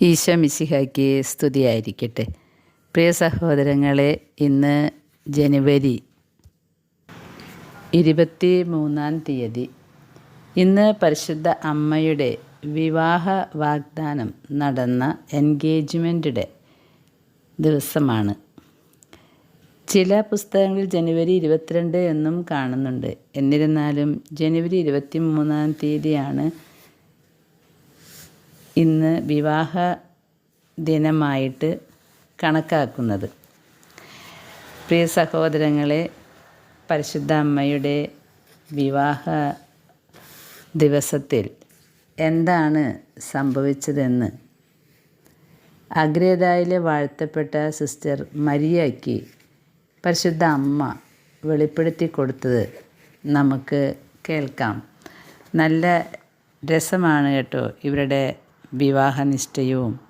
ഈശോ മിശിഹായ്ക്ക് സ്തുതിയായിരിക്കട്ടെ. പ്രിയ സഹോദരങ്ങളെ ഇന്ന് ജനുവരി ഇരുപത്തി മൂന്നാം തീയതി ഇന്ന് പരിശുദ്ധ അമ്മയുടെ വിവാഹ വാഗ്ദാനം നടന്ന എൻഗേജ്മെന്റിന്റെ ദിവസമാണ്. ചില പുസ്തകങ്ങളിൽ ജനുവരി ഇരുപത്തിരണ്ട് എന്നും കാണുന്നുണ്ട്. എന്നിരുന്നാലും ജനുവരി ഇരുപത്തി മൂന്നാം തീയതിയാണ് ഇന്ന് വിവാഹ ദിനമായിട്ട് കണക്കാക്കുന്നത്. പ്രിയ സഹോദരങ്ങളെ പരിശുദ്ധ അമ്മയുടെ വിവാഹ ദിവസത്തിൽ എന്താണ് സംഭവിച്ചതെന്ന് അഗ്രേതായിലെ വാഴ്ത്തപ്പെട്ട സിസ്റ്റർ മരിയയ്ക്ക് പരിശുദ്ധ അമ്മ വെളിപ്പെടുത്തി കൊടുത്തത് നമുക്ക് കേൾക്കാം. നല്ല രസമാണ് കേട്ടോ ഇവരുടെ വിവാഹനിശ്ചയവും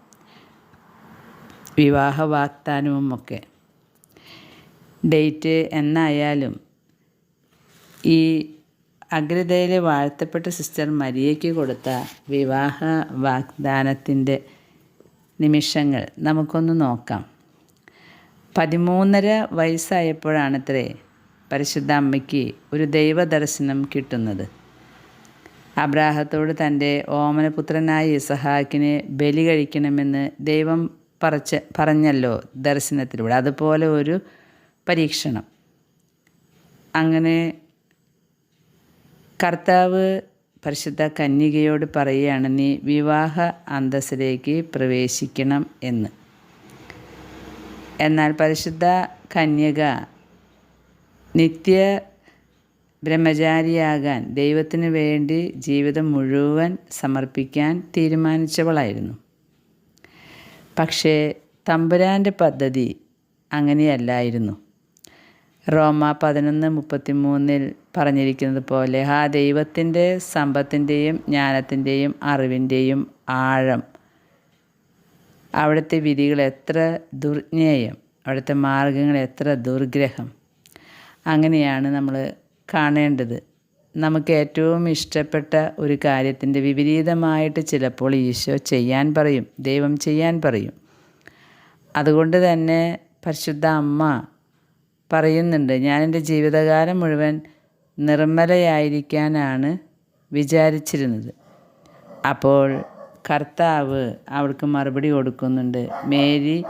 വിവാഹ വാഗ്ദാനവും ഒക്കെ ഡേറ്റ് എന്നായാലും ഈ അഗ്രതയിലെ വാഴ്ത്തപ്പെട്ട സിസ്റ്റർ മരിയയ്ക്ക് കൊടുത്ത വിവാഹ വാഗ്ദാനത്തിന്റെ നിമിഷങ്ങൾ നമുക്കൊന്ന് നോക്കാം. പതിമൂന്നര വയസ്സായപ്പോഴാണത്രേ പരിശുദ്ധ അമ്മയ്ക്ക് ഒരു ദൈവദർശനം കിട്ടുന്നത്. അബ്രാഹത്തോട് തന്റെ ഓമനപുത്രനായ ഇസഹാക്കിനെ ബലി കഴിക്കണമെന്ന് ദൈവം പറച്ച പറഞ്ഞല്ലോ ദർശനത്തിലൂടെ. അതുപോലെ ഒരു പരീക്ഷണം. അങ്ങനെ കർത്താവ് പരിശുദ്ധ കന്യകയോട് പറയുകയാണ് നീ വിവാഹ അന്തസ്സിലേക്ക് പ്രവേശിക്കണം എന്ന്. എന്നാൽ പരിശുദ്ധ കന്യക നിത്യ ബ്രഹ്മചാരിയാകാൻ ദൈവത്തിന് വേണ്ടി ജീവിതം മുഴുവൻ സമർപ്പിക്കാൻ തീരുമാനിച്ചവളായിരുന്നു. പക്ഷേ തമ്പുരാന്റെ പദ്ധതി അങ്ങനെയല്ലായിരുന്നു. റോമ പതിനൊന്ന് മുപ്പത്തി മൂന്നിൽ പറഞ്ഞിരിക്കുന്നത് പോലെ ആ ദൈവത്തിന്റെ സമ്പത്തിന്റെയും ജ്ഞാനത്തിന്റെയും അറിവിന്റെയും ആഴം അവിടുത്തെ വിധികൾ എത്ര ദുർജ്ഞേയം അവിടുത്തെ മാർഗങ്ങൾ എത്ര ദുർഗ്രഹം. അങ്ങനെയാണ് നമ്മൾ കാണേണ്ടത്. നമുക്ക് ഏറ്റവും ഇഷ്ടപ്പെട്ട ഒരു കാര്യത്തിന്റെ വിപരീതമായിട്ട് ചിലപ്പോൾ ഈശോ ചെയ്യാൻ പറയും ദൈവം ചെയ്യാൻ പറയും. അതുകൊണ്ട് തന്നെ പരിശുദ്ധ അമ്മ പറയുന്നുണ്ട് ഞാൻ എന്റെ ജീവിതകാലം മുഴുവൻ നിർമ്മലയായിരിക്കാനാണ് വിചാരിച്ചിരുന്നത്. അപ്പോൾ കർത്താവ് അവൾക്ക് മറുപടി കൊടുക്കുന്നുണ്ട് മേരി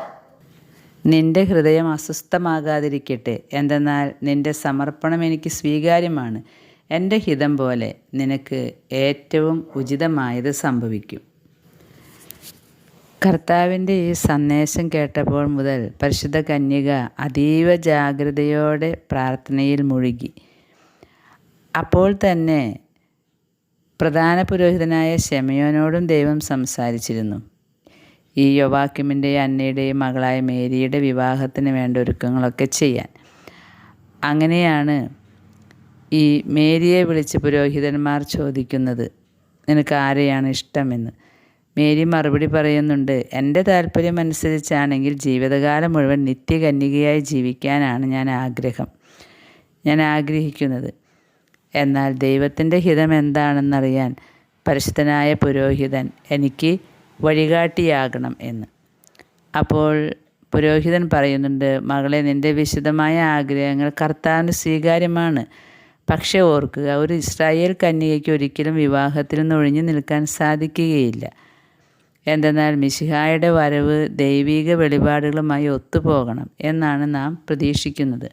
നിന്റെ ഹൃദയം അസ്വസ്ഥമാകാതിരിക്കട്ടെ. എന്തെന്നാൽ നിന്റെ സമർപ്പണം എനിക്ക് സ്വീകാര്യമാണ്. എന്റെ ഹിതം പോലെ നിനക്ക് ഏറ്റവും ഉചിതമായത് സംഭവിക്കും. കർത്താവിന്റെ ഈ സന്ദേശം കേട്ടപ്പോൾ മുതൽ പരിശുദ്ധ കന്യക അതീവ ജാഗ്രതയോടെ പ്രാർത്ഥനയിൽ മുഴുകി. അപ്പോൾ തന്നെ പ്രധാന പുരോഹിതനായ ഷെമയോനോടും ദൈവം സംസാരിച്ചിരുന്നു. ഈ യോവാക്യമിന്റെയും അന്നയുടെയും മകളായ മേരിയുടെ വിവാഹത്തിന് വേണ്ട ഒരുക്കങ്ങളൊക്കെ ചെയ്യാൻ. അങ്ങനെയാണ് ഈ മേരിയെ വിളിച്ച് പുരോഹിതന്മാർ ചോദിക്കുന്നത് നിനക്ക് ആരെയാണ് ഇഷ്ടമെന്ന്? മേരി മറുപടി പറയുന്നുണ്ട് എന്റെ താല്പര്യം അനുസരിച്ചാണെങ്കിൽ ജീവിതകാലം മുഴുവൻ നിത്യകന്യകയായി ജീവിക്കാനാണ് ഞാൻ ആഗ്രഹം ഞാൻ ആഗ്രഹിക്കുന്നത്. എന്നാൽ ദൈവത്തിന്റെ ഹിതം എന്താണെന്നറിയാൻ പരിശുദ്ധനായ പുരോഹിതൻ എനിക്ക് വഴികാട്ടിയാകണം എന്ന്. അപ്പോൾ പുരോഹിതൻ പറയുന്നുണ്ട് മകളെ നിന്റെ വിശദമായ ആഗ്രഹങ്ങൾ കർത്താവിന് സ്വീകാര്യമാണ്. പക്ഷേ ഓർക്കുക ഒരു ഇസ്രായേൽ കന്യകയ്ക്ക് ഒരിക്കലും വിവാഹത്തിൽ നിന്ന് ഒഴിഞ്ഞു നിൽക്കാൻ സാധിക്കുകയില്ല. എന്തെന്നാൽ മിശിഹായുടെ വരവ് ദൈവീക വെളിപാടുകളുമായി ഒത്തുപോകണം എന്നാണ് നാം പ്രതീക്ഷിക്കുന്നത്.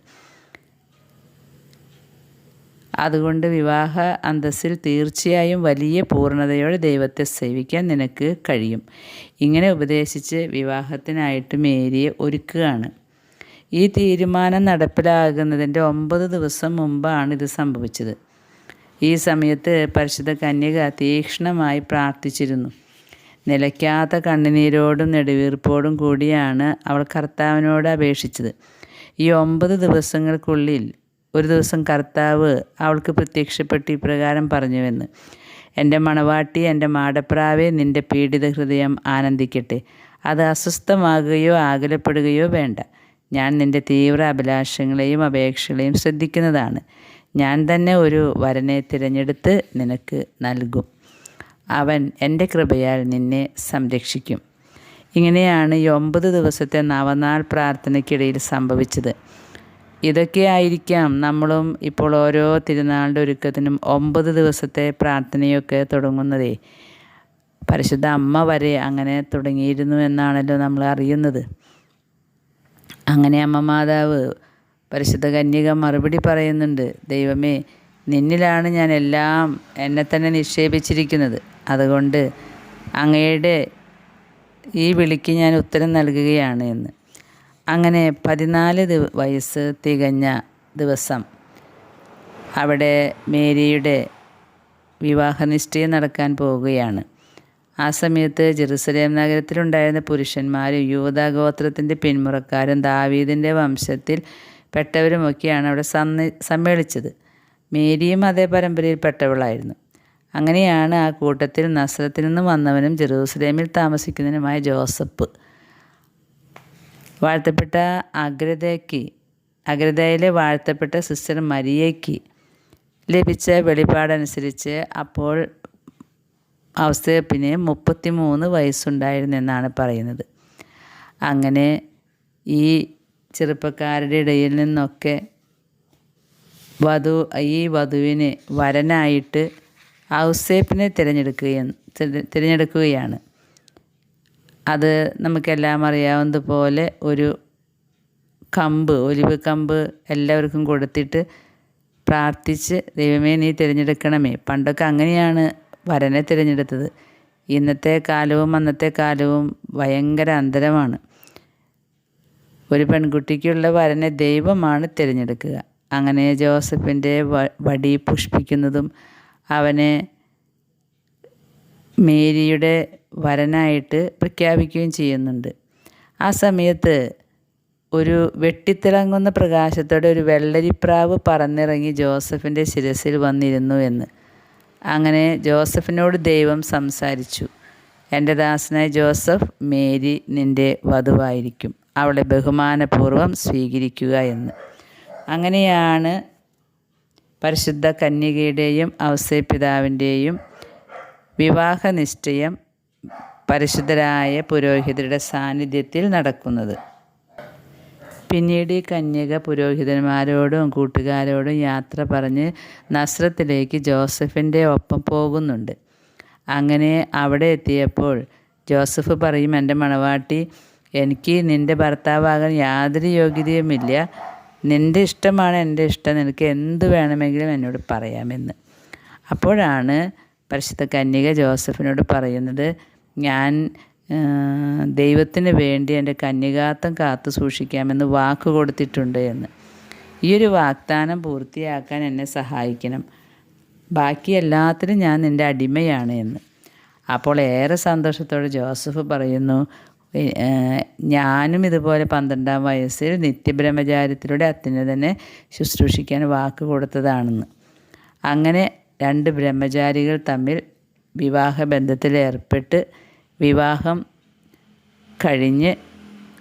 അതുകൊണ്ട് വിവാഹ അന്തസ്സിൽ തീർച്ചയായും വലിയ പൂർണതയോടെ ദൈവത്തെ സേവിക്കാൻ നിനക്ക് കഴിയും. ഇങ്ങനെ ഉപദേശിച്ച് വിവാഹത്തിനായിട്ട് മേരിയെ ഒരുക്കുകയാണ്. ഈ തീരുമാനം നടപ്പിലാകുന്നതിന്റെ ഒമ്പത് ദിവസം മുമ്പാണ് ഇത് സംഭവിച്ചത്. ഈ സമയത്ത് പരിശുദ്ധ കന്യക തീക്ഷ്ണമായി പ്രാർത്ഥിച്ചിരുന്നു. നിലയ്ക്കാത്ത കണ്ണുനീരോടും നെടുവീർപ്പോടും കൂടിയാണ് അവൾ കർത്താവിനോട് അപേക്ഷിച്ചത്. ഈ ഒമ്പത് ദിവസങ്ങൾക്കുള്ളിൽ ഒരു ദിവസം കർത്താവ് അവൾക്ക് പ്രത്യക്ഷപ്പെട്ട് ഇപ്രകാരം പറഞ്ഞുവെന്ന്. എന്റെ മണവാട്ടി എന്റെ മാടപ്രാവെ നിന്റെ പീഡിത ഹൃദയം ആനന്ദിക്കട്ടെ. അത് അസ്വസ്ഥമാകുകയോ ആകുലപ്പെടുകയോ വേണ്ട. ഞാൻ നിന്റെ തീവ്ര അഭിലാഷങ്ങളെയും അപേക്ഷകളെയും ശ്രദ്ധിക്കുന്നതാണ്. ഞാൻ തന്നെ ഒരു വരനെ തിരഞ്ഞെടുത്ത് നിനക്ക് നൽകും. അവൻ എന്റെ കൃപയാൽ നിന്നെ സംരക്ഷിക്കും. ഇങ്ങനെയാണ് ഈ ഒമ്പത് ദിവസത്തെ നവനാൾ പ്രാർത്ഥനയ്ക്കിടയിൽ സംഭവിച്ചത്. ഇതൊക്കെ ആയിരിക്കാം നമ്മളും ഇപ്പോൾ ഓരോ തിരുനാളിന്റെ ഒരുക്കത്തിനും ഒമ്പത് ദിവസത്തെ പ്രാർത്ഥനയൊക്കെ തുടങ്ങുന്നതേ. പരിശുദ്ധ അമ്മ വരെ അങ്ങനെ തുടങ്ങിയിരുന്നു എന്നാണല്ലോ നമ്മൾ അറിയുന്നത്. അങ്ങനെ അമ്മ മാതാവ് പരിശുദ്ധ കന്യക മറുപടി പറയുന്നുണ്ട് ദൈവമേ നിന്നിലാണ് ഞാൻ എല്ലാം എന്നെ തന്നെ നിക്ഷേപിച്ചിരിക്കുന്നത്. അതുകൊണ്ട് അങ്ങയുടെ ഈ വിളിക്ക് ഞാൻ ഉത്തരം നൽകുകയാണ് എന്ന്. അങ്ങനെ പതിനാല് വയസ്സ് തികഞ്ഞ ദിവസം അവിടെ മേരിയുടെ വിവാഹ നിശ്ചയം നടക്കാൻ പോവുകയാണ്. ആ സമയത്ത് ജെറുസലേം നഗരത്തിലുണ്ടായിരുന്ന പുരുഷന്മാരും യുവതാഗോത്രത്തിന്റെ പിന്മുറക്കാരും ദാവീദിന്റെ വംശത്തിൽ പെട്ടവരുമൊക്കെയാണ് അവിടെ സന്നി സമ്മേളിച്ചത്. മേരിയും അതേ പരമ്പരയിൽപ്പെട്ടവളായിരുന്നു. അങ്ങനെയാണ് ആ കൂട്ടത്തിൽ നസ്രത്തിൽ നിന്ന് വന്നവനും ജെറൂസലേമിൽ താമസിക്കുന്നതിനുമായ ജോസഫ് വാഴ്ത്തപ്പെട്ട അഗ്രതയ്ക്ക് അഗ്രതയിലെ വാഴ്ത്തപ്പെട്ട സിസ്റ്റർ മരിയയ്ക്ക് ലഭിച്ച വെളിപാടനുസരിച്ച് അപ്പോൾ ഔസേപ്പിന് മുപ്പത്തി മൂന്ന് വയസ്സുണ്ടായിരുന്നെന്നാണ് പറയുന്നത്. അങ്ങനെ ഈ ചെറുപ്പക്കാരുടെ ഇടയിൽ നിന്നൊക്കെ വധു ഈ വധുവിനെ വരനായിട്ട് ഔസേപ്പിനെ തിരഞ്ഞെടുക്കുകയും തിരഞ്ഞെടുക്കുകയാണ്. അത് നമുക്കെല്ലാം അറിയാവുന്നതുപോലെ ഒരു കമ്പ് ഒലിവ് കമ്പ് എല്ലാവർക്കും കൊടുത്തിട്ട് പ്രാർത്ഥിച്ച് ദൈവമേ നീ തിരഞ്ഞെടുക്കണമേ. പണ്ടൊക്കെ അങ്ങനെയാണ് വരനെ തിരഞ്ഞെടുത്തത്. ഇന്നത്തെ കാലവും അന്നത്തെ കാലവും ഭയങ്കര അന്തരമാണ്. ഒരു പെൺകുട്ടിക്കുള്ള വരനെ ദൈവമാണ് തിരഞ്ഞെടുക്കുക. അങ്ങനെ ജോസഫിന്റെ വടി പുഷ്പിക്കുന്നതും അവനെ മേരിയുടെ വരനായിട്ട് പ്രഖ്യാപിക്കുകയും ചെയ്യുന്നുണ്ട്. ആ സമയത്ത് ഒരു വെട്ടിത്തിളങ്ങുന്ന പ്രകാശത്തോടെ ഒരു വെള്ളരിപ്രാവ് പറന്നിറങ്ങി ജോസഫിന്റെ ശിരസിൽ വന്നിരുന്നു എന്ന്. അങ്ങനെ ജോസഫിനോട് ദൈവം സംസാരിച്ചു എന്റെ ദാസനായ ജോസഫ് മേരി നിന്റെ വധുവായിരിക്കും. അവളെ ബഹുമാനപൂർവം സ്വീകരിക്കുക എന്ന്. അങ്ങനെയാണ് പരിശുദ്ധ കന്യകയുടെയും ഔസേപിതാവിന്റെയും വിവാഹ നിശ്ചയം പരിശുദ്ധരായ പുരോഹിതരുടെ സാന്നിധ്യത്തിൽ നടക്കുന്നത്. പിന്നീട് ഈ കന്യക പുരോഹിതന്മാരോടും കൂട്ടുകാരോടും യാത്ര പറഞ്ഞ് നസ്രത്തിലേക്ക് ജോസഫിന്റെ ഒപ്പം പോകുന്നുണ്ട്. അങ്ങനെ അവിടെ എത്തിയപ്പോൾ ജോസഫ് പറയും എന്റെ മണവാട്ടി എനിക്ക് നിന്റെ ഭർത്താവാകാൻ യാതൊരു യോഗ്യതയുമില്ല. നിന്റെ ഇഷ്ടമാണ് എന്റെ ഇഷ്ടം. നിനക്ക് എന്ത് വേണമെങ്കിലും എന്നോട് പറയാമെന്ന്. അപ്പോഴാണ് പരിശുദ്ധ കന്യക ജോസഫിനോട് പറയുന്നത് ഞാൻ ദൈവത്തിന് വേണ്ടി എന്റെ കന്യകാത്തം കാത്തു സൂക്ഷിക്കാമെന്ന് വാക്ക് കൊടുത്തിട്ടുണ്ട് എന്ന്. ഈ ഒരു വാഗ്ദാനം പൂർത്തിയാക്കാൻ എന്നെ സഹായിക്കണം. ബാക്കി എല്ലാത്തിനും ഞാൻ നിന്റെ അടിമയാണ് എന്ന്. അപ്പോൾ ഏറെ സന്തോഷത്തോടെ ജോസഫ് പറയുന്നു ഞാനും ഇതുപോലെ പന്ത്രണ്ടാം വയസ്സിൽ നിത്യബ്രഹ്മചാര്യത്തിലൂടെ തന്നെ ശുശ്രൂഷിക്കാൻ വാക്ക് കൊടുത്തതാണെന്ന്. അങ്ങനെ രണ്ട് ബ്രഹ്മചാരികൾ തമ്മിൽ വിവാഹബന്ധത്തിൽ ഏർപ്പെട്ട് വിവാഹം കഴിഞ്ഞ്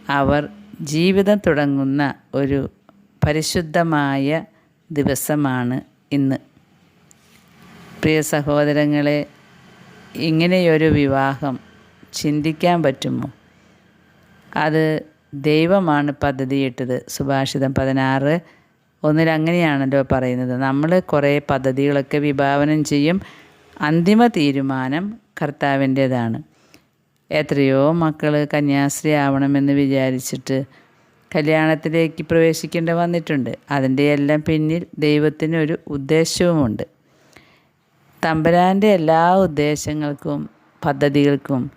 അവർ ജീവിതം തുടങ്ങുന്ന ഒരു പരിശുദ്ധമായ ദിവസമാണ് ഇന്ന്. പ്രിയ സഹോദരങ്ങളെ ഇങ്ങനെയൊരു വിവാഹം ചിന്തിക്കാൻ പറ്റുമോ? അത് ദൈവമാണ് പദ്ധതിയിട്ടത്. സുഭാഷിതം പതിനാറ് ഒന്നിൽ അങ്ങനെയാണല്ലോ പറയുന്നത്. നമ്മൾ കുറേ പദ്ധതികളൊക്കെ വിഭാവനം ചെയ്യും. അന്തിമ തീരുമാനം കർത്താവിന്റേതാണ്. എത്രയോ മക്കൾ കന്യാസ്ത്രീ ആവണമെന്ന് വിചാരിച്ചിട്ട് കല്യാണത്തിലേക്ക് പ്രവേശിക്കേണ്ടി വന്നിട്ടുണ്ട്. അതിന്റെ എല്ലാം പിന്നിൽ ദൈവത്തിനൊരു ഉദ്ദേശവുമുണ്ട്. തമ്പരാന്റെ എല്ലാ ഉദ്ദേശങ്ങൾക്കും പദ്ധതികൾക്കും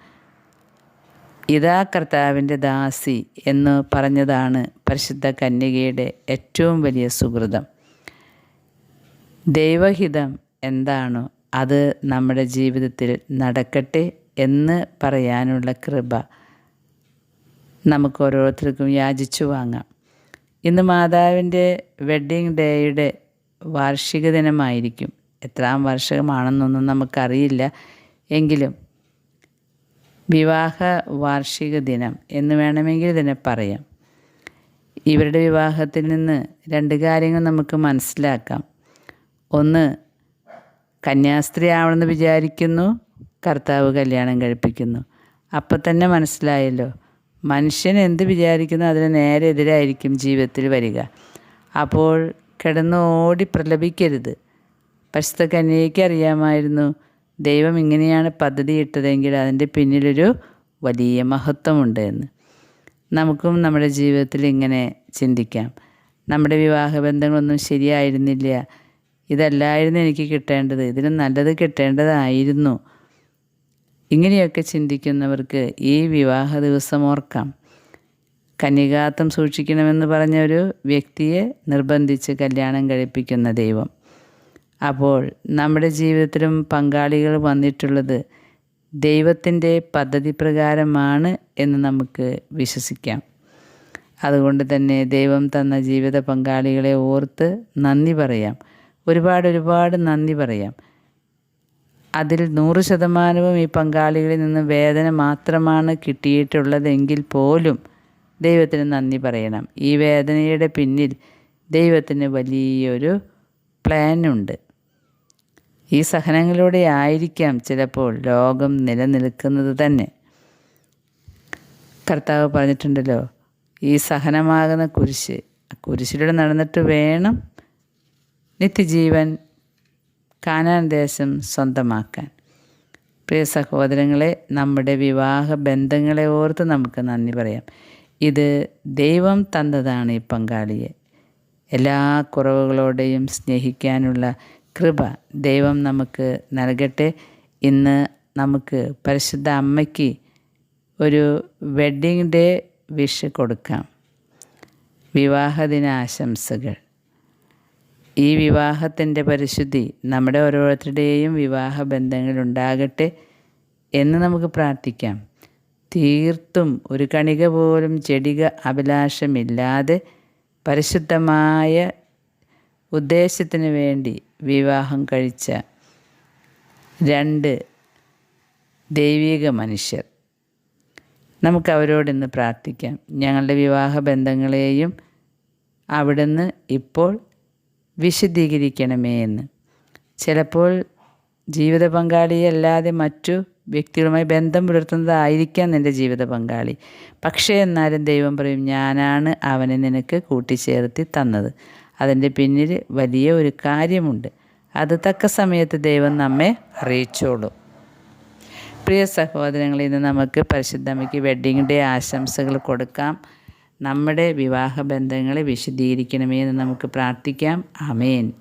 ഇതാ കർത്താവിന്റെ ദാസി എന്ന് പറഞ്ഞതാണ് പരിശുദ്ധ കന്യകയുടെ ഏറ്റവും വലിയ സുഹൃതം. ദൈവഹിതം എന്താണോ അത് നമ്മുടെ ജീവിതത്തിൽ നടക്കട്ടെ എന്ന് പറയാനുള്ള കൃപ നമുക്ക് ഓരോരുത്തർക്കും യാചിച്ചു വാങ്ങാം. ഇന്ന് മാതാവിന്റെ വെഡ്ഡിങ് ഡേയുടെ വാർഷിക ദിനമായിരിക്കും. എത്രാം വർഷമാണെന്നൊന്നും നമുക്കറിയില്ല. എങ്കിലും വിവാഹ വാർഷിക ദിനം എന്ന് വേണമെങ്കിൽ ഇതിനെ പറയാം. ഇവരുടെ വിവാഹത്തിൽ നിന്ന് രണ്ട് കാര്യങ്ങൾ നമുക്ക് മനസ്സിലാക്കാം. ഒന്ന് കന്യാസ്ത്രീ ആവണമെന്ന് വിചാരിക്കുന്നു. കർത്താവ് കല്യാണം കഴിപ്പിക്കുന്നു. അപ്പം തന്നെ മനസ്സിലായല്ലോ മനുഷ്യൻ എന്ത് വിചാരിക്കുന്നു അതിന് നേരെ എതിരായിരിക്കും ജീവിതത്തിൽ വരിക. അപ്പോൾ കിടന്ന് ഓടി പ്രലപിക്കരുത്. പരിശുദ്ധ കന്യയ്ക്ക് അറിയാമായിരുന്നു ദൈവം ഇങ്ങനെയാണ് പദ്ധതി ഇട്ടതെങ്കിൽ അതിന്റെ പിന്നിലൊരു വലിയ മഹത്വമുണ്ട് എന്ന്. നമുക്കും നമ്മുടെ ജീവിതത്തിൽ ഇങ്ങനെ ചിന്തിക്കാം. നമ്മുടെ വിവാഹബന്ധങ്ങളൊന്നും ശരിയായിരുന്നില്ല. ഇതല്ലായിരുന്നു എനിക്ക് കിട്ടേണ്ടത്. ഇതിന് നല്ലത് കിട്ടേണ്ടതായിരുന്നു. ഇങ്ങനെയൊക്കെ ചിന്തിക്കുന്നവർക്ക് ഈ വിവാഹ ദിവസം ഓർക്കാം. കന്യകാത്വം സൂക്ഷിക്കണമെന്ന് പറഞ്ഞ ഒരു വ്യക്തിയെ നിർബന്ധിച്ച് കല്യാണം കഴിപ്പിക്കുന്ന ദൈവം. അപ്പോൾ നമ്മുടെ ജീവിതത്തിലും പങ്കാളികൾ വന്നിട്ടുള്ളത് ദൈവത്തിന്റെ പദ്ധതി പ്രകാരമാണ് എന്ന് നമുക്ക് വിശ്വസിക്കാം. അതുകൊണ്ട് തന്നെ ദൈവം തന്ന ജീവിത പങ്കാളികളെ ഓർത്ത് നന്ദി പറയാം. ഒരുപാട് ഒരുപാട് നന്ദി പറയാം. അതിൽ നൂറ് ശതമാനവും ഈ പങ്കാളികളിൽ നിന്ന് വേദന മാത്രമാണ് കിട്ടിയിട്ടുള്ളതെങ്കിൽ പോലും ദൈവത്തിന് നന്ദി പറയണം. ഈ വേദനയുടെ പിന്നിൽ ദൈവത്തിന് വലിയൊരു പ്ലാനുണ്ട് ഈ സഹനങ്ങളിലൂടെ ആയിരിക്കാം ചിലപ്പോൾ ലോകം നിലനിൽക്കുന്നത് തന്നെ. കർത്താവ് പറഞ്ഞിട്ടുണ്ടല്ലോ ഈ സഹനമാകുന്ന കുരിശ് കുരിശിലൂടെ നടന്നിട്ട് വേണം നിത്യജീവൻ കാനാൻ ദേശം സ്വന്തമാക്കാൻ. പ്രിയ സഹോദരങ്ങളെ നമ്മുടെ വിവാഹ ബന്ധങ്ങളെ ഓർത്ത് നമുക്ക് നന്ദി പറയാം. ഇത് ദൈവം തന്നതാണ് ഈ പങ്കാളിയെ. എല്ലാ കുറവുകളോടെയും സ്നേഹിക്കാനുള്ള കൃപ ദൈവം നമുക്ക് നൽകട്ടെ. ഇന്ന് നമുക്ക് പരിശുദ്ധ അമ്മയ്ക്ക് ഒരു വെഡ്ഡിംഗ് ഡേ വിഷ് കൊടുക്കാം. വിവാഹദിനാശംസകൾ ഈ വിവാഹത്തിന്റെ പരിശുദ്ധി നമ്മുടെ ഓരോരുത്തരുടെയും വിവാഹ ബന്ധങ്ങളുണ്ടാകട്ടെ എന്ന് നമുക്ക് പ്രാർത്ഥിക്കാം. തീർത്തും ഒരു കണിക പോലും ചെടിക അഭിലാഷമില്ലാതെ പരിശുദ്ധമായ ഉദ്ദേശത്തിന് വേണ്ടി വിവാഹം കഴിച്ച രണ്ട് ദൈവിക മനുഷ്യർ. നമുക്ക് അവരോട് ഇന്ന് പ്രാർത്ഥിക്കാം. ഞങ്ങളുടെ വിവാഹ ബന്ധങ്ങളെയും അവിടുന്ന് ഇപ്പോൾ വിശദീകരിക്കണമേ എന്ന്. ചിലപ്പോൾ ജീവിത പങ്കാളിയല്ലാതെ മറ്റു വ്യക്തികളുമായി ബന്ധം പുലർത്തുന്നതായിരിക്കാം നിന്റെ ജീവിത പങ്കാളി. പക്ഷേ എന്നാലും ദൈവം പറയും ഞാനാണ് അവനെ നിനക്ക് കൂട്ടിച്ചേർത്തി തന്നത്. അതിന്റെ പിന്നിൽ വലിയ ഒരു കാര്യമുണ്ട്. അത് തക്ക സമയത്ത് ദൈവം നമ്മെ അറിയിച്ചോളും. പ്രിയ സഹോദരങ്ങളിൽ നിന്ന് നമുക്ക് പരിശുദ്ധമ്മയ്ക്ക് വെഡ്ഡിങ് ഡേ ആശംസകൾ കൊടുക്കാം. നമ്മുടെ വിവാഹ ബന്ധങ്ങളെ വിശദീകരിക്കണമേ എന്ന് നമുക്ക് പ്രാർത്ഥിക്കാം. അമേൻ